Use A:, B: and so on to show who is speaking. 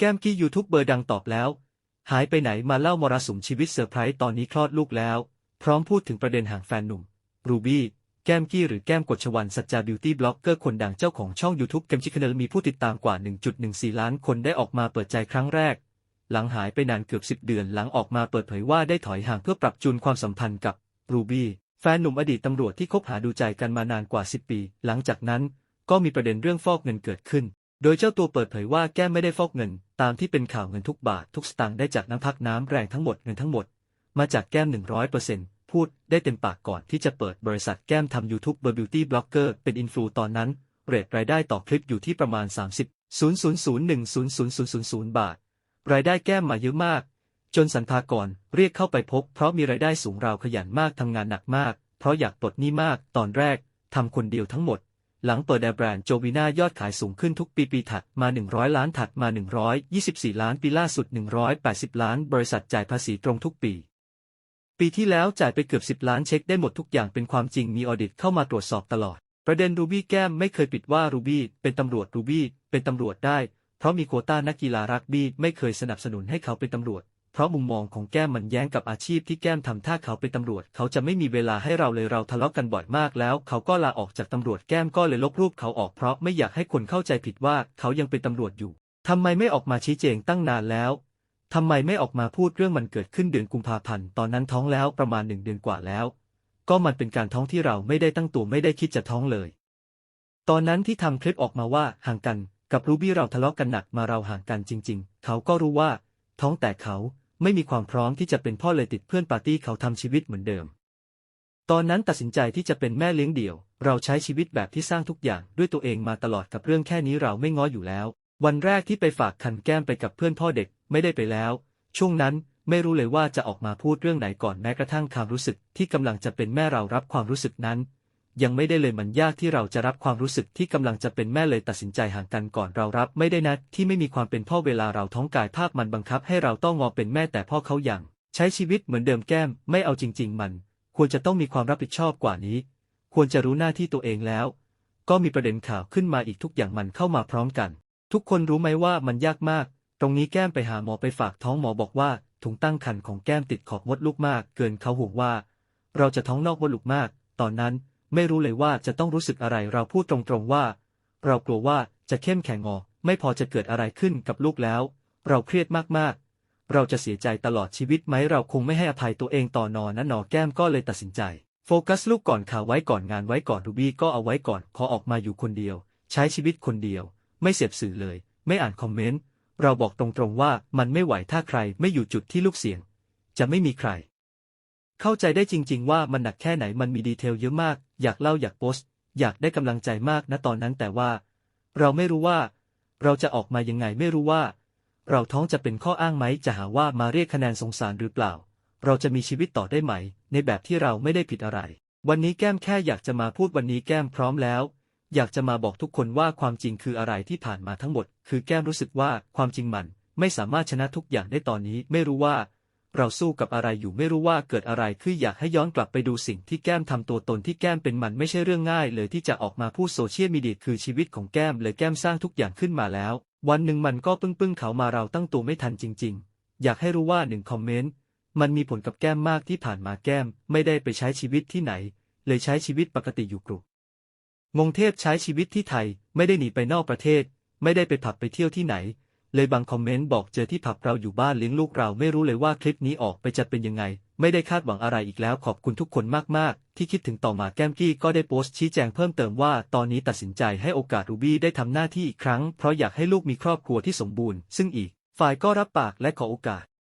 A: แก้มกี้ยูทูบเบอร์ดังตอบแล้ว หายไปไหนมาเล่ามรสุมชีวิตเซอร์ไพรส์ตอนนี้คลอดลูกแล้ว พร้อมพูดถึงประเด็นห่างแฟนหนุ่ม รูบี้แก้มกี้หรือแก้มกฎชวันสัจจาบิวตี้บล็อกเกอร์คนดังเจ้าของช่อง YouTube เกมชิคเนลมีผู้ติดตามกว่า 1.14 ล้านคนได้ออกมาเปิดใจครั้งแรก หลังหายไปนานเกือบ 10 เดือนหลังออกมาเปิดเผยว่าได้ถอยห่างเพื่อปรับจูนความสัมพันธ์กับรูบี้แฟนหนุ่มอดีตตำรวจที่คบหาดูใจกันมานานกว่า 10 ปี หลังจากนั้นก็มีประเด็นเรื่องฟอกเงินเกิดขึ้น โดยเจ้าตัวเปิดเผยว่าแก้มไม่ได้ฟอกเงิน ตามที่เป็นข่าวเงินทุกบาททุกสตางค์ได้จากน้ำพักน้ำแรงทั้งหมดเงินทั้งหมด มาจากแก้ม 100%พูดได้เต็มปากก่อนที่จะเปิดบริษัทแก้มทำ YouTube เบอร์บิวตี้บล็อกเกอร์เป็นอินฟลูตอนนั้น เรทรายได้ต่อคลิปอยู่ที่ประมาณ 30 000100000 บาท รายได้แก้มมาเยอะมาก จนสรรพากรเรียกเข้าไปพบ เพราะมีรายได้สูงราวขยันมากทำงานหนักมาก เพราะอยากปลดหนี้มาก ตอนแรกทำคนเดียวทั้งหมด หลังเปิดแอร์แบรนด์โจวีน่ายอดขายสูงขึ้นทุกปีปีถัดมา 100 ล้านถัดมา 124 ล้านปีล่าสุด 180 ล้าน บริษัทจ่ายภาษีตรงทุกปี ปีที่แล้วจ่ายไปเกือบ 10 ล้านเช็คได้หมดทุกอย่างเป็นความจริงมีออดิตเข้ามาตรวจสอบตลอด ประเด็นรูบี้แก้มไม่เคยปิดว่ารูบี้เป็นตำรวจรูบี้เป็นตำรวจได้ เพราะมีโควต้านักกีฬารักบี้ไม่เคยสนับสนุนให้เขาเป็นตำรวจ ราะมุมมองของแก้มมันแย้งกับอาชีพที่แก้มทำถ้าเขาเป็นตำรวจ เขาจะไม่มีเวลาให้เราเลยเราทะเลาะกันบ่อยมากแล้ว เขาก็ลาออกจากตำรวจแก้มก็เลยลบรูปเขาออกเพราะไม่อยากให้คนเข้าใจผิดว่าเขายังเป็นตำรวจอยู่ทำไมไม่ออกมาชี้แจงตั้งนานแล้วทำไมไม่ออกมาพูดเรื่องมันเกิดขึ้นเดือนกุมภาพันธ์ตอนนั้นท้องแล้วประมาณหนึ่งเดือนกว่าแล้ว ก็มันเป็นการท้องที่เราไม่ได้ตั้งตัวไม่ได้คิดจะท้องเลย ตอนนั้นที่ทำคลิปออกมาว่าห่างกัน กับรูบี้เราทะเลาะกันหนักมาเราห่างกันจริง ๆ เขาก็รู้ว่า ท้องแต่เขา ไม่มีความพร้อมที่จะเป็นพ่อเลยติดเพื่อนปาร์ตี้เขาทำชีวิตเหมือนเดิม ตอนนั้นตัดสินใจที่จะเป็นแม่เลี้ยงเดี่ยว เราใช้ชีวิตแบบที่สร้างทุกอย่างด้วยตัวเองมาตลอดกับเรื่องแค่นี้เราไม่ง้ออยู่แล้ว วันแรกที่ไปฝากคันแก้มไปกับเพื่อนพ่อเด็กไม่ได้ไปแล้ว ช่วงนั้นไม่รู้เลยว่าจะออกมาพูดเรื่องไหนก่อนแม้กระทั่งความรู้สึกที่กำลังจะเป็นแม่เรารับความรู้สึกนั้น ยังไม่ได้เลยมันยากที่เราจะรับความรู้สึกที่กำลังจะเป็นแม่เลยตัดสินใจห่างกันก่อนเรารับ ไม่ได้นะที่ไม่มีความเป็นพ่อเวลาเราท้องกายภาพมันบังคับให้เราต้องงอเป็นแม่แต่พ่อเขาอยังใช้ชีวิตเหมือนเดิมแก้ม ไม่เอาจริง ๆ มัน ควรจะต้องมีความรับผิดชอบกว่านี้ ควรจะรู้หน้าที่ตัวเองแล้ว ก็มีประเด็นข่าวขึ้นมาอีกทุกอย่างมันเข้ามาพร้อมกัน ทุกคนรู้ไหมว่ามันยากมาก ตรงนี้แก้มไปหาหมอไปฝากท้องหมอบอกว่าถุงตั้งครรภ์ของแก้มติดขอบมดลูกมาก เกินเขาห่วงว่า เราจะท้องนอกมดลูกมาก ตอนนั้น ไม่รู้เลยว่าจะต้องรู้สึกอะไรเราพูดตรงๆว่า เรากลัวว่าจะเข้มแข็งงอ ไม่พอจะเกิดอะไรขึ้นกับลูกแล้ว เราเครียดมากๆ เราจะเสียใจตลอดชีวิตไหมเราคงไม่ให้อภัยตัวเองต่อนอนนะนอแก้มก็เลยตัดสินใจ โฟกัสลูกก่อนข่าวไว้ก่อนงานไว้ก่อนรูบี้ก็เอาไว้ก่อนขอออกมาอยู่คนเดียว ใช้ชีวิตคนเดียว ไม่เสพสื่อเลย ไม่อ่านคอมเมนต์เราบอกตรงๆว่ามันไม่ไหวถ้าใครไม่อยู่จุดที่ลูกเสี่ยง จะไม่มีใคร เข้าใจได้จริง ๆ ว่ามันหนักแค่ไหนมันมีดีเทลเยอะมาก อยากเล่าอยากโพสต์ อยากได้กำลังใจมากนะตอนนั้นแต่ว่า เราไม่รู้ว่า เราจะออกมายังไงไม่รู้ว่า เราท้องจะเป็นข้ออ้างไหมจะหาว่ามาเรียกคะแนนสงสารหรือเปล่า เราจะมีชีวิตต่อได้ไหม ในแบบที่เราไม่ได้ผิดอะไร วันนี้แก้มแค่อยากจะมาพูดวันนี้แก้มพร้อมแล้ว อยากจะมาบอกทุกคนว่าความจริงคืออะไรที่ผ่านมาทั้งหมด คือแก้มรู้สึกว่าความจริงมัน ไม่สามารถชนะทุกอย่างได้ตอนนี้ไม่รู้ว่า เราสู้กับอะไรอยู่ไม่รู้ว่าเกิดอะไรคืออยากให้ย้อนกลับไปดูสิ่งที่แก้มทำตัวตนที่แก้มเป็นมันไม่ใช่เรื่องง่ายเลยที่จะออกมาพูดโซเชียลมีเดียคือชีวิตของแก้มเลยแก้มสร้างทุกอย่างขึ้นมาแล้ว วันหนึ่งมันก็ปึ้งปึ้งเขามาเราตั้งตัวไม่ทันจริง ๆ อยากให้รู้ว่าหนึ่งคอมเมนต์มันมีผลกับแก้มมากที่ผ่านมาแก้ม ไม่ได้ไปใช้ชีวิตที่ไหน เลยใช้ชีวิตปกติอยู่กรุงงเทพใช้ชีวิตที่ไทย ไม่ได้หนีไปนอกประเทศ ไม่ได้ไปผับไปเที่ยวที่ไหน เลยบางคอมเมนต์บอกเจอที่ผับเราอยู่บ้านเลี้ยงลูกเราไม่รู้เลยว่าคลิปนี้ออกไปจะเป็นยังไง ไม่ได้คาดหวังอะไรอีกแล้วขอบคุณทุกคนมากๆ ที่คิดถึงต่อมาแก้มกี้ก็ได้โพสต์ชี้แจงเพิ่มเติมว่าตอนนี้ตัดสินใจให้โอกาสรูบี้ได้ทำหน้าที่อีกครั้งเพราะอยากให้ลูกมีครอบครัวที่สมบูรณ์ ซึ่งอีกฝ่ายก็รับปากและขอโอกาส